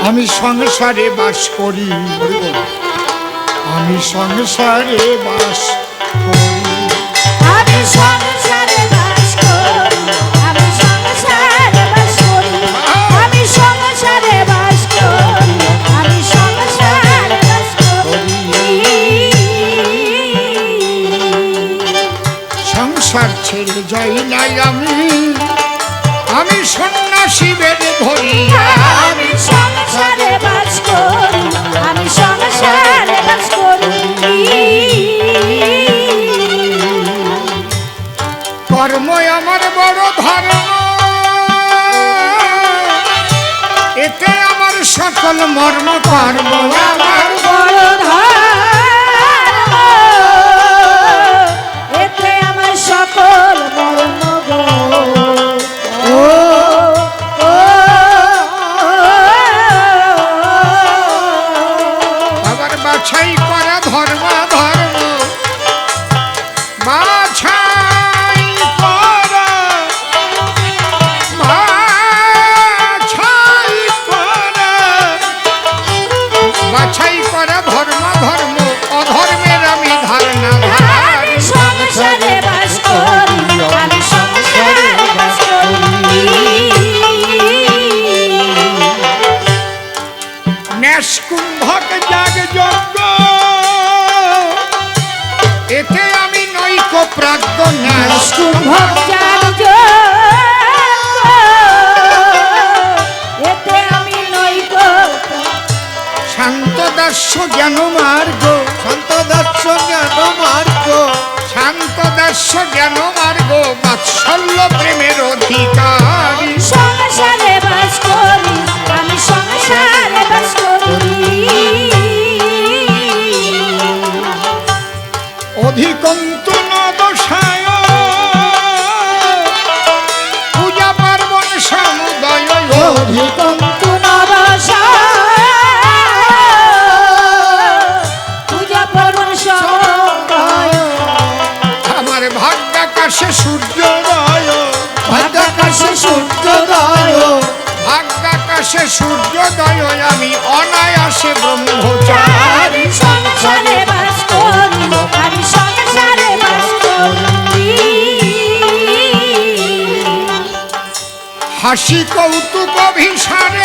আমি সংসারে বাস করি আমি সংসারে বাস করি আমি সংসারে বাস করি আমি সংসারে বাস করি। আমি সংসারে বাস করি আমি সংসারে বাস করি। সংসার ছেড়ে যাই নাই আমি আমি। সকল মর্ম কর্ম দাস্য জ্ঞান মার্গ বাৎসল্য প্রেমের অধিকার। সংসারে বাস করি আমি সংসারে বাস করি। অধিকন্তু ভাগ্যাকাশে সূর্যোদয় ভাগ্যাকাশে সূর্যোদয়। ভাগ্যাকাশে সূর্যোদয় আমি অনায়াসে ব্রহ্মচারী সংসারে বাস করি আমি সংসারে বাস করি হাসি কৌতুক অভিসারে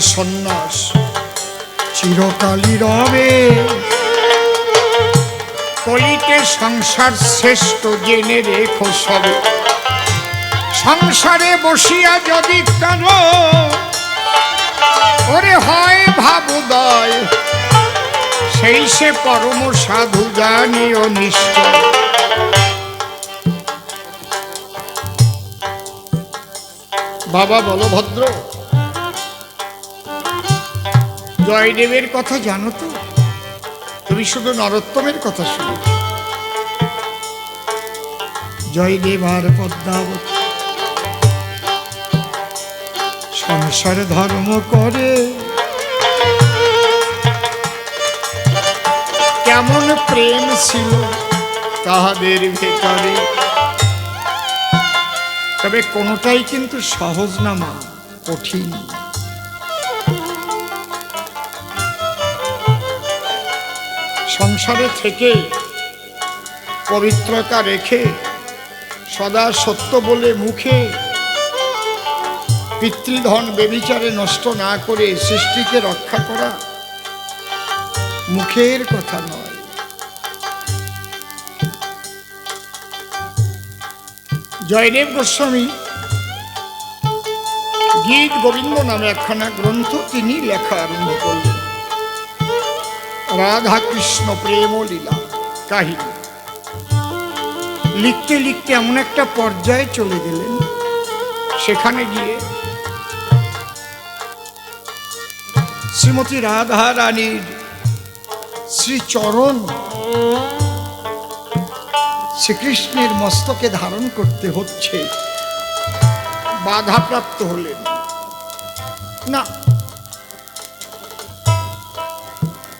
সন্ন্যাস চিরকালই রবে। কলিতে সংসার শ্রেষ্ঠ, জেনে রেখো সবে। সংসারে বসিয়া যদি কান ওরে হয় ভাবুদয়। সেই সে পরম সাধু জানিও নিশ্চয়। বাবা বলভদ্র জয়দেবের কথা জানো তো? তুমি শুধু নরোত্তমের কথা শুনো। জয়দেব আর পদ্মাবতী সংসার ধর্ম করে। কেমন প্রেম ছিল তাহাদের ভেতরে। তবে কোনোটাই কিন্তু সহজ না মা, কঠিন। সংসারে থেকে পবিত্রতা রেখে সদা সত্য বলে মুখে পিতৃধন বেবিচারে নষ্ট না করে সৃষ্টিকে রক্ষা করা মুখের কথা নয়। জয়দেব গোস্বামী গীত গোবিন্দ নামে একখানা গ্রন্থ তিনি লেখা আরম্ভ করলেন। রাধা কৃষ্ণ প্রেম লীলা কাহিনী। লিখতে লিখতে এমন একটা পর্যায়ে চলে গেলেন। সেখানে গিয়ে শ্রীমতী রাধা রানীর শ্রীচরণ শ্রীকৃষ্ণের মস্তকে ধারণ করতে হচ্ছে। বাধাপ্রাপ্ত হলেন। না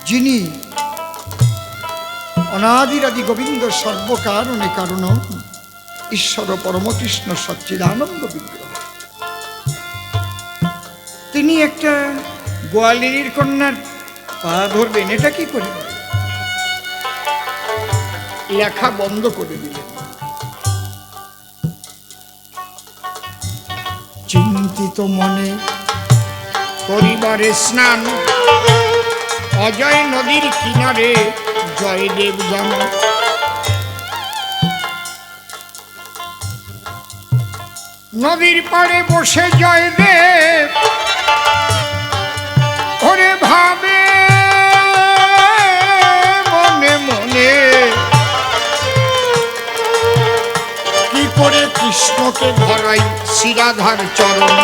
যিনি অনাদিরাদি গোবিন্দ সর্বকারণে কারণ ঈশ্বর পরমকৃষ্ণ সচ্চিদানন্দ বিগ্রহ। তিনি একটা গোয়ালিনীর কন্যার পা ধরবেন, এটা কি করে লেখা বন্ধ করে দিলেন। চিন্তিত মনে পরিবারে স্নান অজয় নদীর কিনারে জয়দেব জন নদীর পাড়ে বসে জয়দেব ওরে ভাবে মনে মনে। কি করে কৃষ্ণকে ধরাই শিরাধার চরণ?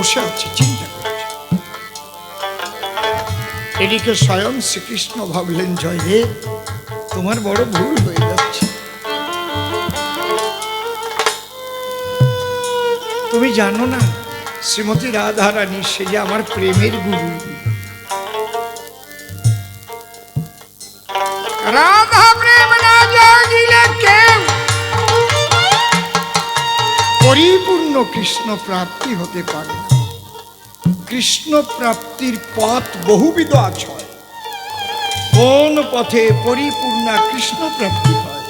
বসে আছে চিন্তা করছে। এদিকে স্বয়ং শ্রীকৃষ্ণ ভাবলেন জয় হে তোমার বড় ভুল হয়ে যাচ্ছে। তুমি জানো না শ্রীমতী রাধা রানী সে যে আমার প্রেমের গুরু। রাধা প্রেম না জাগিলে কেউ পরিপূর্ণ কৃষ্ণ প্রাপ্তি হতে পারে। কৃষ্ণ প্রাপ্তির পথ বহুবিধ আছে কোন পথে পরিপূর্ণা কৃষ্ণ প্রাপ্তি হয়?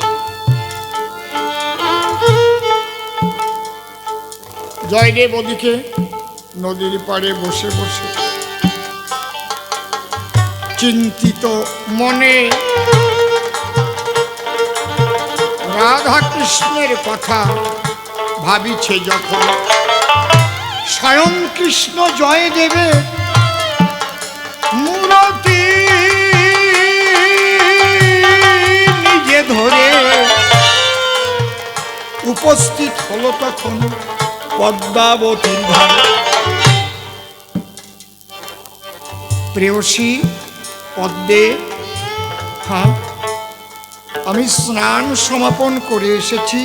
জয়দেব ওদিকে নদীর পাড়ে বসে বসে। চিন্তিত মনে রাধা কৃষ্ণের কথা ভাবিছে যখন। স্বয়ং কৃষ্ণ জয় দেবে। মূরতি নিজে ধরে। উপস্থিত হলো তখন পদ্মাবতীর ধারে প্রেয়সী পদ্মে হ্যাঁ আমি স্নান সমাপন করে এসেছি।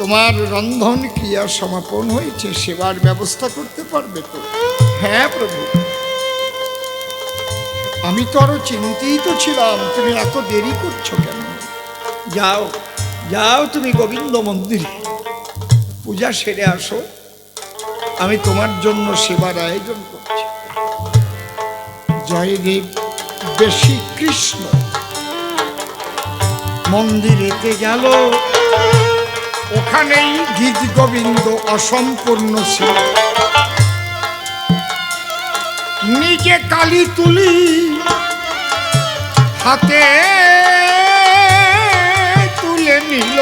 তোমার রন্ধন ক্রিয়া সমাপন হয়েছে, সেবার ব্যবস্থা করতে পারবে তো? হ্যাঁ প্রভু। আমি তো আরও চিন্তিত ছিলাম, তুমি এত দেরি করছ কেন? যাও যাও তুমি গোবিন্দ মন্দিরে। পূজা সেরে আসো। আমি তোমার জন্য সেবার আয়োজন করছি। জয়দেব, বেশি কৃষ্ণ। মন্দিরেতে গেল ওখানেই গীত গোবিন্দ অসম্পূর্ণ ছিল। নিজে কালি তুলি হাতে তুলে নিল।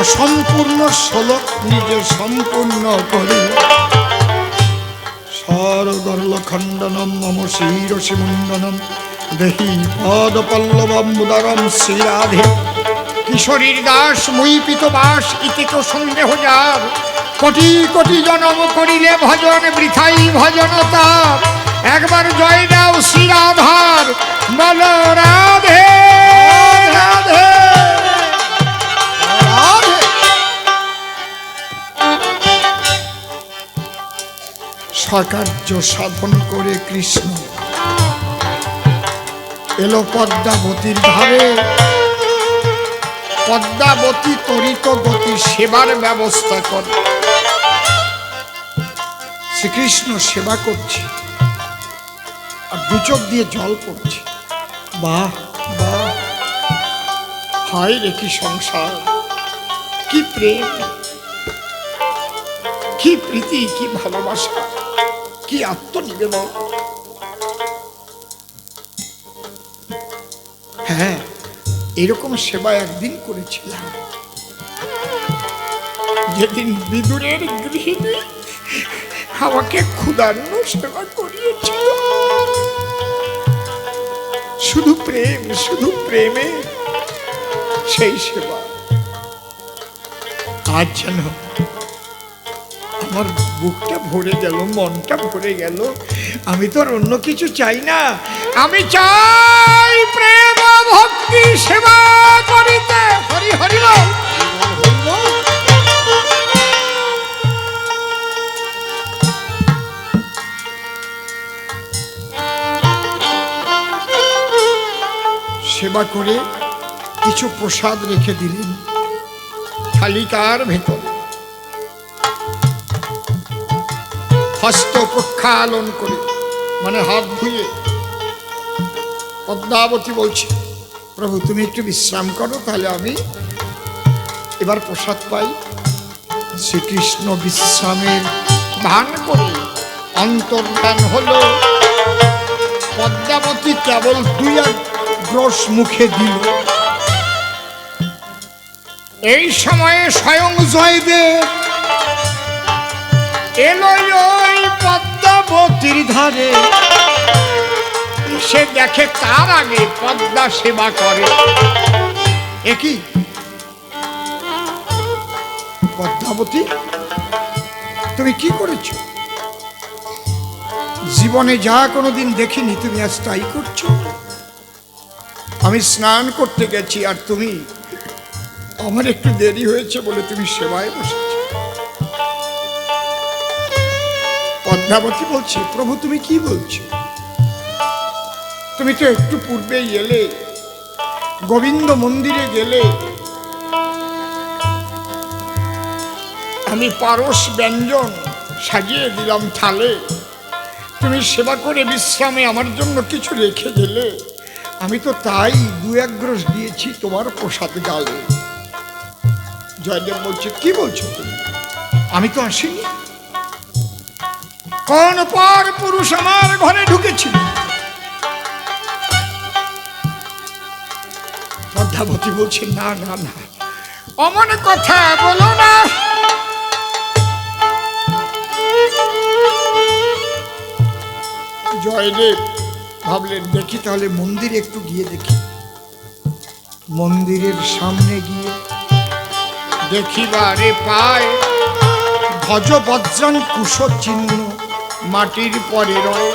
অসম্পূর্ণ শ্লোক নিজে সম্পূর্ণ করিল শরদর্ল খণ্ডনম মম শিরসি মুণ্ডনম দেহি পদ পল্লবম্বুদরম শ্রীরাধে। কিশোরীর দাস মুইপিত বাস, ইতি তো সন্দেহ যার। কোটি কোটি জনম করিলে ভজন, বৃথাই ভজনতা একবার জয় দাও শ্রীরাধার, বল রাধে। রাধে সকার্য সাধন করে কৃষ্ণ, এলো পদ্মাবতীর ধারে পদ্মাবতী তরিত গতি সেবার ব্যবস্থা করে। শ্রীকৃষ্ণ সেবা করছে আর দু চোখ দিয়ে জল পড়ছে। বাহ বাহ। হায় রে কি সংসার, কি প্রেম, কি প্রীতি, কি ভালোবাসা, কি আত্মনিবেদন। এরকম সেবা একদিন করেছিলাম। যেদিন বিদুরের গৃহিণী আমাকে ক্ষুদান্ন সেবা করিয়েছিল। শুধু প্রেম, শুধু প্রেমে সেই সেবা। আজ যেন আমার বুকটা ভরে গেল, মনটা ভরে গেল, আমি তো আর অন্য কিছু চাই না। আমি চাই প্রেম! ভক্তি সেবা করিতে হরি হরি বল। সেবা করে কিছু প্রসাদ রেখে দিলেন থালিকার ভেতরে হস্ত প্রক্ষালন করে মানে হাত ধুয়ে পদ্মাবতী বলছে প্রভু, তুমি একটু বিশ্রাম করো, তাহলে আমি এবার প্রসাদ পাই। শ্রীকৃষ্ণ বিশ্রামের ভান করে। অন্তর্ধান হলো পদ্মাবতী কেবল দুই এক গ্রস মুখে দিল। এই সময়ে স্বয়ং জয়দেব এলো ওই পদ্মাবতীর ধারে। সে দেখে তার আগে পদ্মা সেবা করে। একই পদ্মাবতী, তুমি কি করেছ? জীবনে যা কোনোদিন দেখিনি, তুমি আজ তাই করছ? আমি স্নান করতে গেছি আর তুমি, আমার একটু দেরি হয়েছে বলে তুমি সেবায় বসেছ। পদ্মাবতী বলছে, প্রভু, তুমি কি বলছো? তুমি তো একটু পূর্বেই এলে। গোবিন্দ মন্দিরে গেলে। আমি পারস ব্যঞ্জন সাজিয়ে দিলাম থালে। তুমি সেবা করে বিশ্রামে আমার জন্য কিছু রেখে গেলে। আমি তো তাই দু এক গ্রস দিয়েছি তোমার প্রসাদ গালে। জয়দেব বলছে, কি বলছো তুমি? আমি তো আসিনি। কোন পর পুরুষ আমার ঘরে ঢুকেছিল পদ্মাবতী বলছে না না না, অমন কথা বলো না। জয়দেব ভাবলেন, দেখি তাহলে মন্দিরে একটু গিয়ে দেখি। মন্দিরের সামনে গিয়ে দেখিবারে পায় ভজ বজ্রান কুশ চিহ্ন মাটির পরে রয়।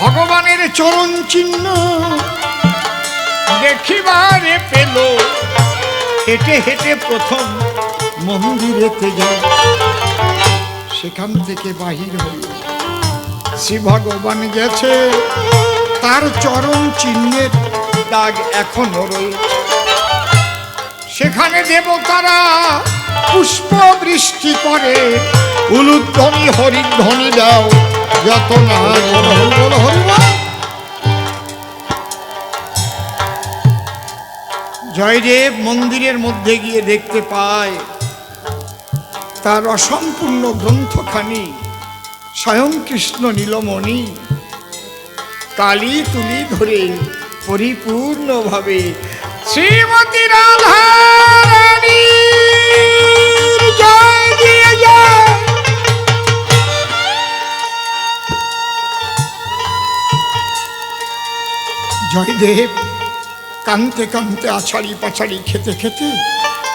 ভগবানের চরণ চিহ্ন দেখিবারে পেল। হেঁটে হেঁটে প্রথম মন্দিরেতে যায় সেখান থেকে বাহির হইল শ্রী ভগবান গেছে। তার চরণ চিহ্নের দাগ এখনও রয়েছে। সেখানে দেবতারা পুষ্প বৃষ্টি করে। উলুধ্বনি, হরিধ্বনি দাও, যত না হরি বল। জয়দেব মন্দিরের মধ্যে গিয়ে দেখতে পায়। তার অসম্পূর্ণ গ্রন্থখানি, স্বয়ং কৃষ্ণ নীলমণি। কালী তুলি ধরে পরিপূর্ণভাবে শ্রীমতী রাধা জয়দেব কানতে কানতে আছাড়ি পাছাড়ি খেতে খেতে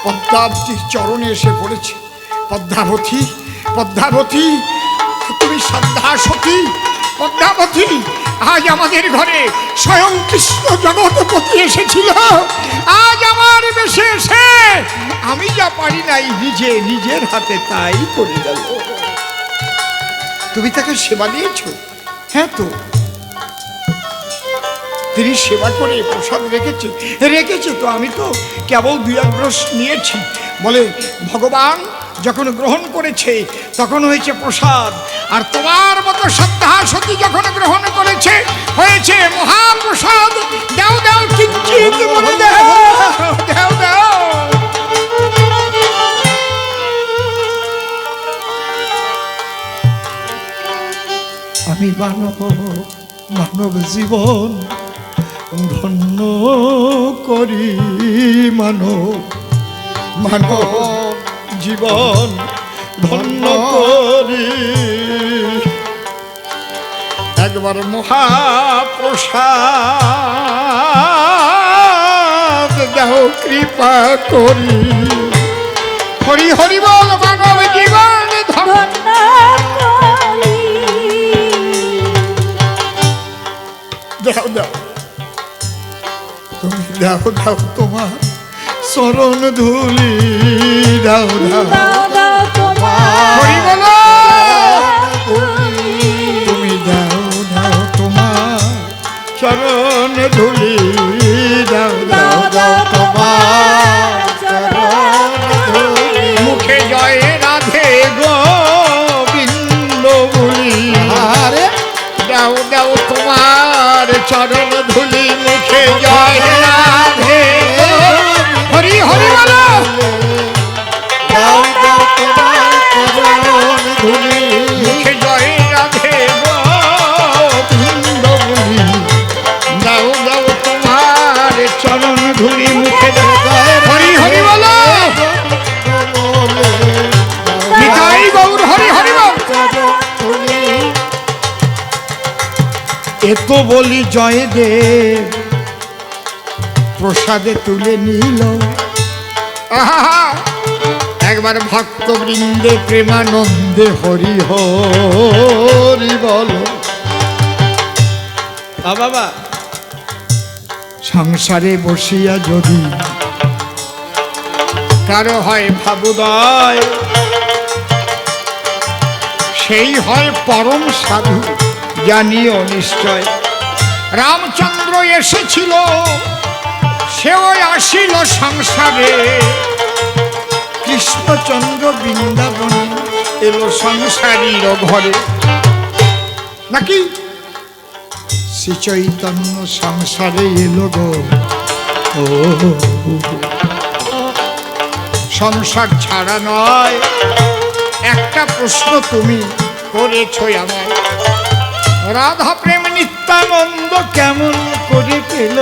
পদ্মাবতীর চরণে এসে পড়েছে। পদ্মাবতী পদ্মাবতী, তুমি শ্রদ্ধা সতী পদ্মাবতী, আজ আমাদের ঘরে স্বয়ং কৃষ্ণ জগৎপতি এসেছিল। আজ আমার বেশে এসে আমি যা পারি নাই নিজে নিজের হাতে তাই করে গেল তুমি তাকে সেবা দিয়েছ? হ্যাঁ তো। তিনি সেবা করে, প্রসাদ রেখেছে। রেখেছে তো, আমি তো কেবল দুই আগ্রস নিয়েছি। বলে, ভগবান যখন গ্রহণ করেছে, তখন হয়েছে প্রসাদ। আর তোমার মতো শ্রদ্ধা সতী যখন গ্রহণ করেছে, হয়েছে মহাপ্রসাদ দাও দাও, কিঞ্চিত দাও। আমি মানব মানব জীবন ধন্য করি মানব। মানব জীবন ধন্য করি। একবার মহাপ্রসাদ দেহ কৃপা করি। হরি হরি বল মানব দাও দাও তোমার শরণ ধুলি দাও দাও। এত বলি জয় দেব প্রসাদে তুলে নিল! একবার ভক্ত বৃন্দে প্রেমানন্দে হরি হরি বল। বাবা। সংসারে বসিয়া যদি কারও হয় ভাবুদয় সেই হয় পরম সাধু। জানিও নিশ্চয়। রামচন্দ্র এসেছিল, সেও আসিল সংসারে। কৃষ্ণচন্দ্র বৃন্দাবনে এলো সংসারীর ঘরে। নাকি? শ্রী চৈতন্য সংসারে এলো গো। ও, সংসার ছাড়া নয়। একটা প্রশ্ন তুমি করেছ আমায়। রাধা প্রেম নিত্যানন্দ কেমন করে পেল?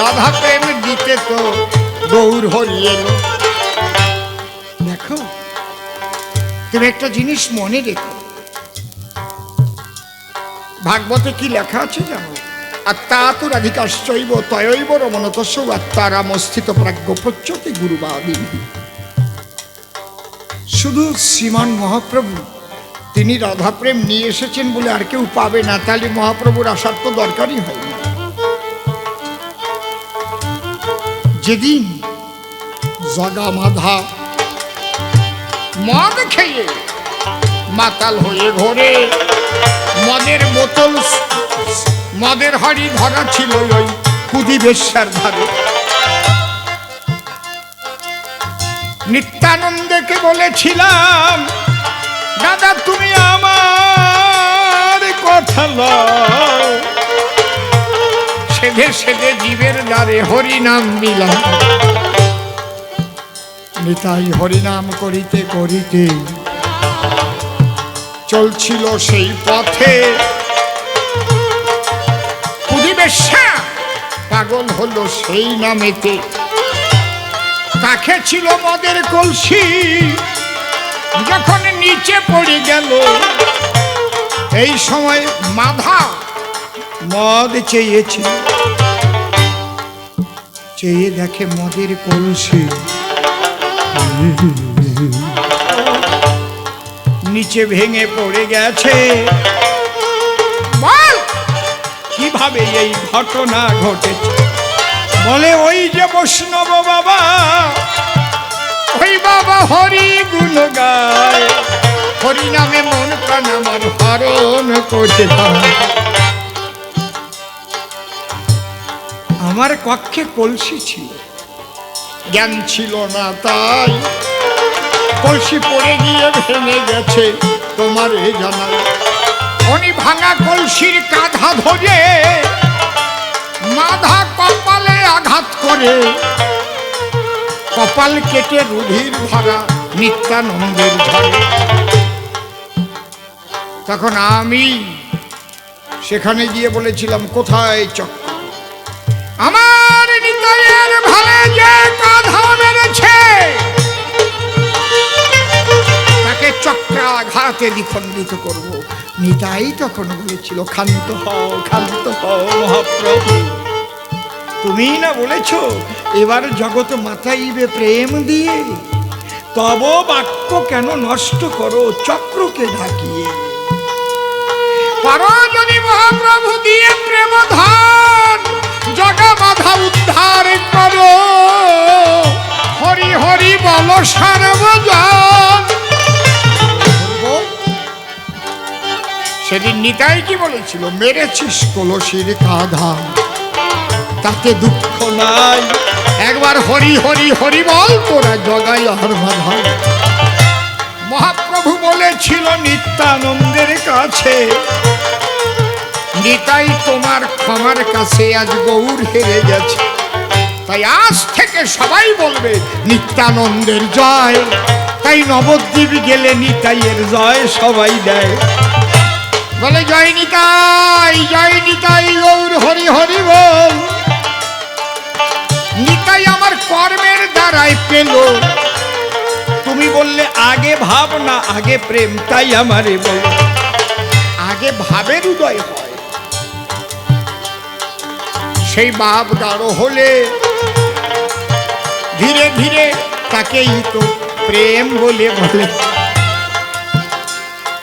রাধা প্রেম দিতে তো গৌর হরি দেখো, তুমি একটা জিনিস মনে রেখো। ভাগবতে কি লেখা আছে জানো? আত্মাতু রাধিকাশ্চৈব তয়ৈব রমনতস্য আত্মারামস্থিত প্রাজ্ঞ প্রচ্যতি গুরুবাদিনী শুধু শ্রীমান মহাপ্রভু তিনি রাধাপ্রেম নিয়ে এসেছেন বলে আর কেউ পাবে না, তাহলে মহাপ্রভুর আসার তো দরকারই হয় না। যেদিন জগা মাধা মদ খেয়ে মাতাল হয়ে ঘোরে, মদের বোতল, মদের হাড়ি ধরা ছিল ওই খুদি বেশ্যার ধারে নিত্যানন্দকে বলেছিলাম দাদা, তুমি আমার কথা লও। সেধে জীবের দ্বারে হরিনাম মিলাম নিতাই হরিনাম করিতে করিতে চলছিল সেই পথে। পাগল হলো সেই নামেতে। কাছে ছিল মদের কলসি যখন নিচে পড়ে গেল, এই সময় মাধা মদ চেয়েছে। চেয়ে দেখে মদের কলসি। নিচে ভেঙে পড়ে গেছে। কীভাবে এই ঘটনা ঘটেছে? বলে, ওই যে বৈষ্ণব বাবা ওই বাবা হরি গুণ গায়। হরি নামে মন প্রাণ আমার হরণ করতে আমার কক্ষে কলসি ছিল, জ্ঞান ছিল না তাই। কলসি পড়ে গিয়ে ভেঙে গেছে তোমার এ জানাই উনি ভাঙা কলসির কাঁধা ধরে, মাধা কপালে আঘাত করে। কপাল কেটে রুধির ভরা নিত্যানন্দের তখন আমি সেখানে গিয়ে বলেছিলাম, কোথায় চক্র আমার নিতাইয়ের ভালে যে কাঁধা মেরেছে। তাকে চক্রাঘাতে দ্বিখণ্ডিত করব। নিতাই তখন বলেছিল, ক্ষান্ত হও ক্ষান্ত হও মহাপ্রভু। তুমি না বলেছ, এবার জগৎ মাথাইবে প্রেম দিয়ে। তব বাক্য কেন নষ্ট করো চক্রকে ঢাকিয়ে? পারো যদি মহাপ্রভু দিয়ে প্রেম ধন জগা বাধা উদ্ধার করো। হরি হরি বল সর্বজন। সেদিন নিতাই কি বলেছিল, মেরেছিস কলসির কাঁধা। তাতে দুঃখ নাই। একবার হরি হরি হরি বল, তোরা জগাই বাধা মহাপ্রভু বলেছিল নিত্যানন্দের কাছে, নিতাই তোমার ক্ষমার কাছে আজ গৌর হেরে গেছে। তাই আজ থেকে সবাই বলবে, নিত্যানন্দের জয়। তাই নবদ্বীপ গেলে নিতাইয়ের জয় সবাই দেয়। বলে, জয় নিতাই জয় নিতাই, গৌর হরি হরি বল। নিতাই আমার কর্মের দ্বারাই পেল। তুমি বললে, আগে ভাব না, আগে প্রেম, তাই আমারে আগে ভাবের উদয় হয়। সেই ভাব গাঢ় হলে ধীরে ধীরে তাকেই তো প্রেম বলে বলে।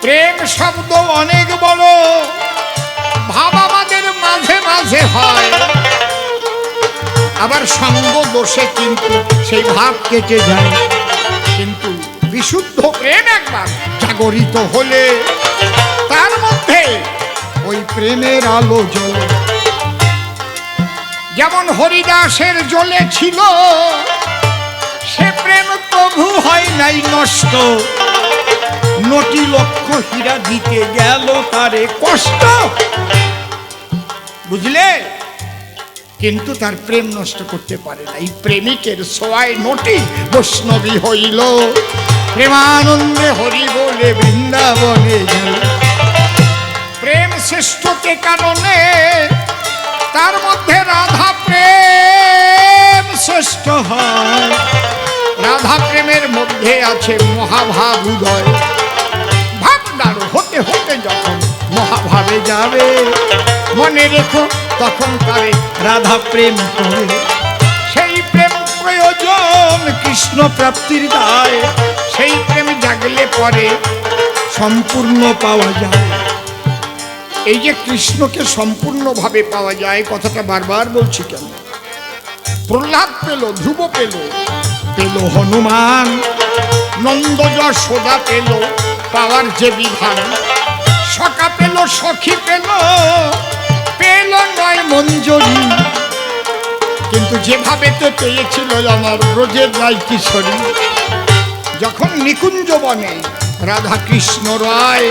প্রেম শব্দ অনেক বড়। ভাব আমাদের মাঝে মাঝে হয়। আবার সঙ্গ দোষে কিন্তু সেই ভাব কেটে যায়। কিন্তু বিশুদ্ধ প্রেম একবার জাগরিত হলে, তার মধ্যে ওই প্রেমের আলো জ্বলে। যেমন হরিদাসের জ্বলে ছিল, সে প্রেম প্রভু হয় নাই নষ্ট। নটি লক্ষ হীরা দিতে গেল, তারে কষ্ট। বুঝলে? কিন্তু তার প্রেম নষ্ট করতে পারে না। এই প্রেমিকের সোয়ায় নটি বৈষ্ণবী হইল। প্রেমানন্দে হরি বলে বৃন্দাবনে প্রেম শ্রেষ্ঠকে কারণে তার মধ্যে রাধা প্রেম শ্রেষ্ঠ হয়। রাধা প্রেমের মধ্যে আছে মহাভাব উদয়। ভাবনার হতে হতে যখন মহাভাবে যাবে। মনে রেখো, তখন তারে রাধা প্রেম করে। সেই প্রেম প্রয়োজন কৃষ্ণ প্রাপ্তির দায়, সেই প্রেম জাগলে পরে সম্পূর্ণ পাওয়া যায়। এই যে কৃষ্ণকে সম্পূর্ণভাবে পাওয়া যায়, কথাটা বারবার বলছি কেন? প্রহ্লাদ পেল, ধ্রুব পেল পেল হনুমান নন্দ সোদা পেল, পাওয়ার যে বিধান, সখা পেল, সখী পেল পেল নয় মঞ্জরি। কিন্তু যেভাবে তো পেয়েছিল আমার ব্রজের রায় কিশোরী, যখন নিকুঞ্জ বনে রাধা কৃষ্ণ রায়,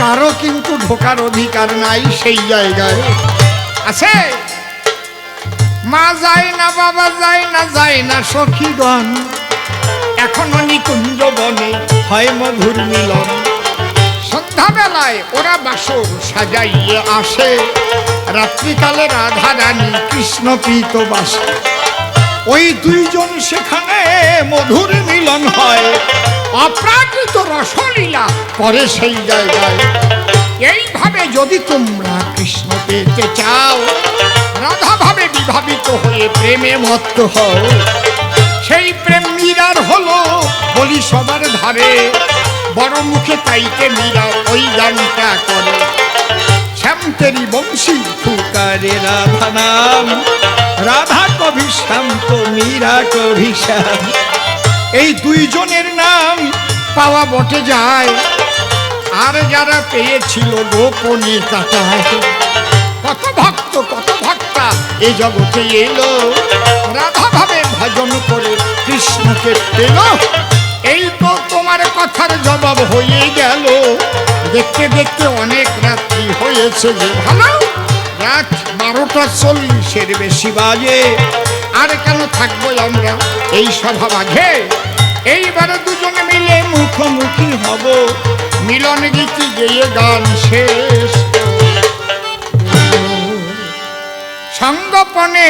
কারও কিন্তু ঢোকার অধিকার নাই সেই জায়গায়। আছে? মা যায় না, বাবা যায় না যায় না সখীগণ। এখনও নিকুঞ্জ বনে হয় মধুর মিলন। সন্ধ্যাবেলায় ওরা বাসর সাজাইয়ে আসে। রাত্রিকালে রাধা রানী কৃষ্ণ প্রীত বাসে। ওই দুইজন সেখানে মধুর মিলন হয়। অপ্রাকৃত রসলীলা করে সেই জায়গায়। এইভাবে যদি তোমরা কৃষ্ণ পেতে চাও, রাধা ভাবে বিভাবিত হয়ে প্রেমে মত্ত হও। সেই প্রেম মীরার হলো বলি সবার ধারে। বড় মুখে তাইতে মীরা ওই গানটা করে। শ্যামতেরি বংশী পুকারে রাধা নাম। রাধা কবি শ্যাম তো মীরা কবি শ্যাম। এই দুইজনের নাম পাওয়া বটে যায়। আর যারা পেয়েছিল গোপনে কাটায়। কত ভক্ত, কত ভক্তা এই জগতে এলো। রাধা ভাবে ভজন করে কৃষ্ণকে পেল। কথার জবাব হয়ে গেল। দেখতে দেখতে অনেক রাত্রি হয়েছে যে ভালো। রাত বারোটা চল্লিশের বেশি বাজে। আর কেন থাকব আমরা এই সভা বাঘে? এইবারে দুজনে মিলে মুখোমুখি হব। মিলন গীতি গেয়ে গান শেষ। সঙ্গপনে